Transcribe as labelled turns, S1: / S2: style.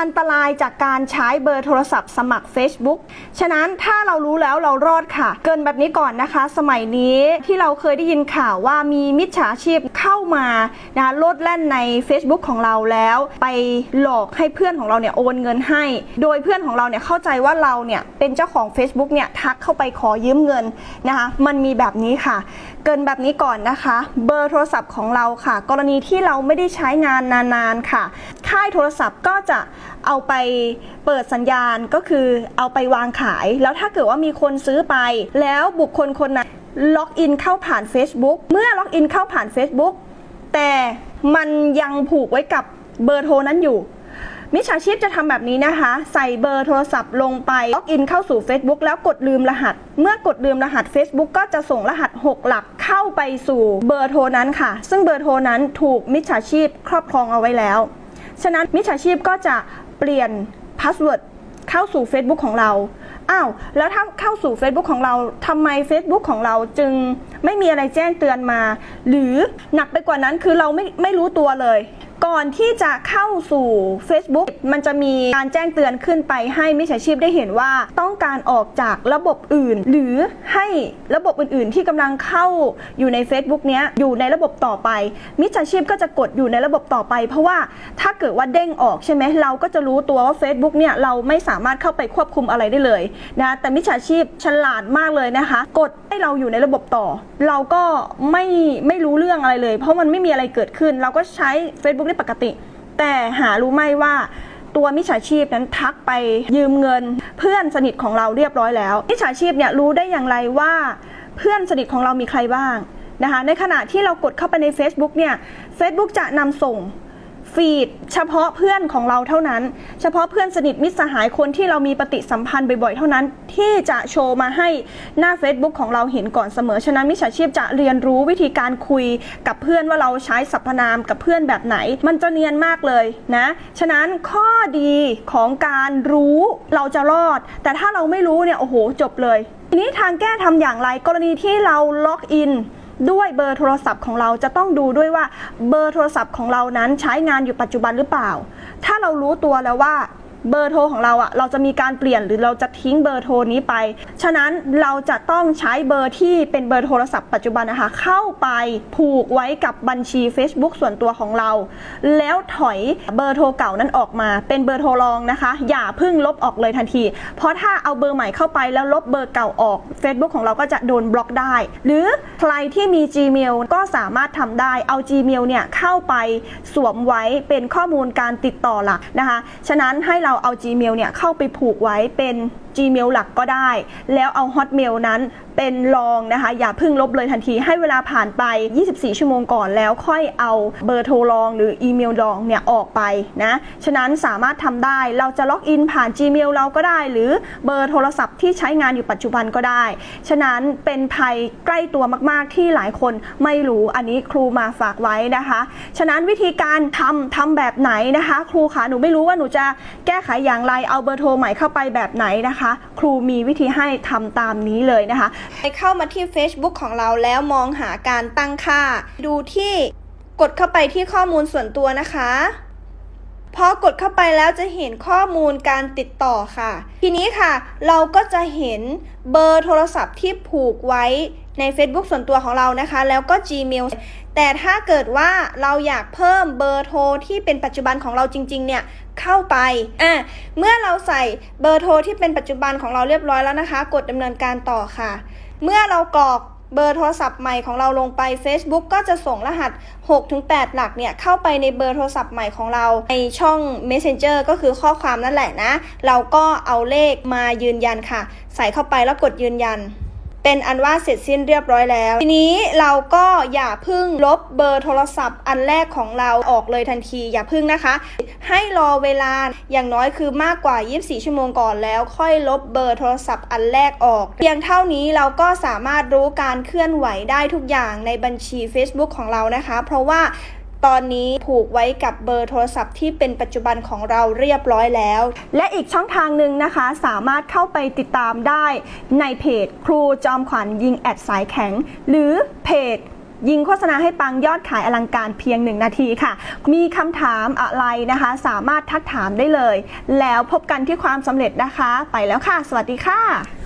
S1: อันตรายจากการใช้เบอร์โทรศัพท์สมัคร Facebook ฉะนั้นถ้าเรารู้แล้วเรารอดค่ะ เกินแบบนี้ก่อนนะคะ สมัยนี้ที่เราเคยได้ยินข่าวว่ามีมิจฉาชีพเข้ามานะคะโลดแล่นใน Facebook ของเราแล้ว ไปหลอกให้เพื่อนของเราเนี่ยโอนเงินให้ โดยเพื่อนของเราเนี่ยเข้าใจว่าเราเนี่ยเป็นเจ้าของ Facebook เนี่ยทักเข้าไปขอยืมเงินนะคะมันมีแบบนี้ค่ะ เกินแบบนี้ก่อนนะคะ เบอร์โทรศัพท์ของเราค่ะ กรณีที่เราไม่ได้ใช้งานนานๆค่ะ ค่ายโทรศัพท์ก็จะเอาไปเปิดสัญญาณก็คือเอาไปวางขาย แล้วถ้าเกิดว่ามีคนซื้อไป แล้วบุคคลคนนั้นล็อกอินเข้าผ่าน Facebook เมื่อล็อกอินเข้าผ่าน Facebook แต่มันยังผูกไว้กับเบอร์โทรนั้นอยู่ มิจฉาชีพจะทำแบบนี้นะคะ ใส่เบอร์โทรศัพท์ลงไปล็อกอินเข้าสู่ Facebook แล้วกดลืมรหัส เมื่อกดลืมรหัส Facebook ก็จะส่งรหัส 6 หลักเข้าไปสู่เบอร์โทรนั้นค่ะ ซึ่งเบอร์โทรนั้นถูกมิจฉาชีพครอบครองเอาไว้แล้ว ฉะนั้นมิจฉาชีพก็จะเปลี่ยนพาสเวิร์ดเข้าสู่ Facebook ของเรา อ้าว แล้วถ้าเข้าสู่ Facebook ของเราทำไม Facebook ของเราจึงไม่มีอะไรแจ้งเตือนมา หรือหนักไปกว่านั้นคือเราไม่ไม่รู้ตัวเลย ก่อนที่จะเข้าสู่ Facebook มันจะมีการแจ้งเตือนขึ้นไปให้มิจฉาชีพได้เห็นว่าต้องการออกจากระบบอื่น หรือให้ระบบอื่นๆ ที่กำลังเข้าอยู่ใน Facebook เนี้ยอยู่ในระบบต่อไป มิจฉาชีพก็จะกดอยู่ในระบบต่อไป เพราะว่าถ้าเกิดว่าเด้งออกใช่ไหมเราก็จะรู้ตัวว่า Facebook เนี่ยเราไม่สามารถเข้าไปควบคุมอะไรได้เลยนะแต่มิจฉาชีพฉลาดมากเลยนะคะ กดให้เราอยู่ในระบบต่อ เราก็ไม่ไม่รู้เรื่องอะไรเลย เพราะมันไม่มีอะไรเกิดขึ้น เราก็ใช้ Facebook ได้ปกติ แต่หารู้ไหมว่าตัวมิจฉาชีพนั้นทักไปยืมเงิน เพื่อนสนิทของเราเรียบร้อยแล้วมิจฉาชีพเนี่ยรู้ได้อย่างไรว่าเพื่อนสนิทของเรามีใครบ้างนะคะในขณะที่เรากดเข้าไปใน Facebook เนี่ย Facebook จะนำส่ง ฟีดเฉพาะเพื่อนของเราเท่านั้น เฉพาะเพื่อนสนิทมิตรสหายคนที่เรามีปฏิสัมพันธ์บ่อยๆ เท่านั้น ที่จะโชว์มาให้หน้า Facebook ของเราเห็นก่อนเสมอ ฉะนั้นมิจฉาชีพจะเรียนรู้วิธีการคุยกับเพื่อนว่าเราใช้สรรพนามกับเพื่อนแบบไหน มันจะเนียนมากเลยนะ ฉะนั้นข้อดีของการรู้เราจะรอด แต่ถ้าเราไม่รู้เนี่ยโอ้โหจบเลยทีนี้ทางแก้ทำอย่างไรกรณีที่เราล็อกอิน ด้วยเบอร์โทรศัพท์ของเราจะต้องดูด้วยว่าเบอร์โทรศัพท์ของเรานั้นใช้งานอยู่ปัจจุบันหรือเปล่า ถ้าเรารู้ตัวแล้วว่า เบอร์โทรของเราอะเราจะมีการเปลี่ยนหรือเราจะทิ้งเบอร์โทรนี้ไป ฉะนั้นเราจะต้องใช้เบอร์ที่เป็นเบอร์โทรศัพท์ปัจจุบันนะคะ เข้าไปผูกไว้กับบัญชี Facebook ส่วนตัวของเรา แล้วถอยเบอร์โทรเก่านั้นออกมา เป็นเบอร์โทรรองนะคะ อย่าเพิ่งลบออกเลยทันที เพราะถ้าเอาเบอร์ใหม่เข้าไปแล้วลบเบอร์เก่าออก Facebook ของเราก็จะโดนบล็อกได้ หรือใครที่มี Gmail ก็สามารถทำได้เอา Gmail เนี่ยเข้าไปสวมไว้เป็นข้อมูลการติดต่อหลักนะคะ ฉะนั้นให้เราเอา Gmail เนี่ยเข้าไปผูกไว้เป็น Gmail หลักก็ได้ แล้วเอา Hotmail นั้นเป็นรองนะคะ อย่าเพิ่งลบเลยทันทีให้เวลาผ่านไป 24 ชั่วโมงก่อนแล้วค่อยเอาเบอร์โทรรองหรืออีเมลรองเนี่ยออกไปนะฉะนั้นสามารถทำได้เราจะล็อกอินผ่าน Gmail เราก็ได้ หรือเบอร์โทรศัพท์ที่ใช้งานอยู่ปัจจุบันก็ได้ ฉะนั้นเป็นภัยใกล้ตัวมากๆที่หลายคนไม่รู้อันนี้ครูมาฝากไว้นะคะ ฉะนั้นวิธีการทำทำแบบไหนนะคะ ครูคะหนูไม่รู้ว่าหนูจะแก้ไขอย่างไรเอาเบอร์โทรใหม่เข้าไปแบบไหนนะคะ ครูมีวิธีให้ทำตามนี้เลยนะคะไปเข้ามาที่ Facebook ของเราแล้วมองหาการตั้งค่า ดูที่กดเข้าไปที่ข้อมูลส่วนตัวนะคะ พอกดเข้าไปแล้วจะเห็นข้อมูลการติดต่อค่ะ ทีนี้ค่ะ เราก็จะเห็นเบอร์โทรศัพท์ที่ผูกไว้ใน Facebook ส่วนตัวของเรานะคะ แล้วก็ Gmail แต่ถ้าเกิดว่าเราอยากเพิ่มเบอร์โทรที่เป็นปัจจุบันของเราจริง ๆ เนี่ยเข้าไปอะเมื่อเราใส่เบอร์โทรที่เป็นปัจจุบันของเราเรียบร้อยแล้วนะคะ กดดำเนินการต่อค่ะ เมื่อเรากรอก เบอร์โทรศัพท์ใหม่ของเราลงไป Facebook ก็จะส่งรหัส 6-8 หลักเนี่ยเข้าไปในเบอร์โทรศัพท์ใหม่ของเราในช่อง Messenger ก็คือข้อความนั่นแหละนะ เราก็เอาเลขมายืนยันค่ะ ใส่เข้าไปแล้วกดยืนยัน เป็นอันว่าเสร็จสิ้นเรียบร้อยแล้ว ทีนี้เราก็อย่าพึ่งลบเบอร์โทรศัพท์ อันแรกของเราออกเลยทันที อย่าพึ่งนะคะ ให้รอเวลาอย่างน้อยคือมากกว่า 24 ชั่วโมงก่อนแล้ว ค่อยลบเบอร์โทรศัพท์อันแรกออก เพียงเท่านี้เราก็สามารถรู้การเคลื่อนไหวได้ทุกอย่างในบัญชี Facebook ของเรานะคะ เพราะว่า ตอนนี้ผูกไว้กับเบอร์โทรศัพท์ที่เป็นปัจจุบันของเราเรียบร้อยแล้ว และอีกช่องทางหนึ่งนะคะ สามารถเข้าไปติดตามได้ในเพจครูจอมขวัญยิงแอดสายแข็ง หรือเพจยิงโฆษณาให้ปังยอดขายอลังการเพียง1นาทีค่ะ มีคำถามอะไรนะคะ สามารถทักถามได้เลย แล้วพบกันที่ความสำเร็จนะคะ ไปแล้วค่ะ สวัสดีค่ะ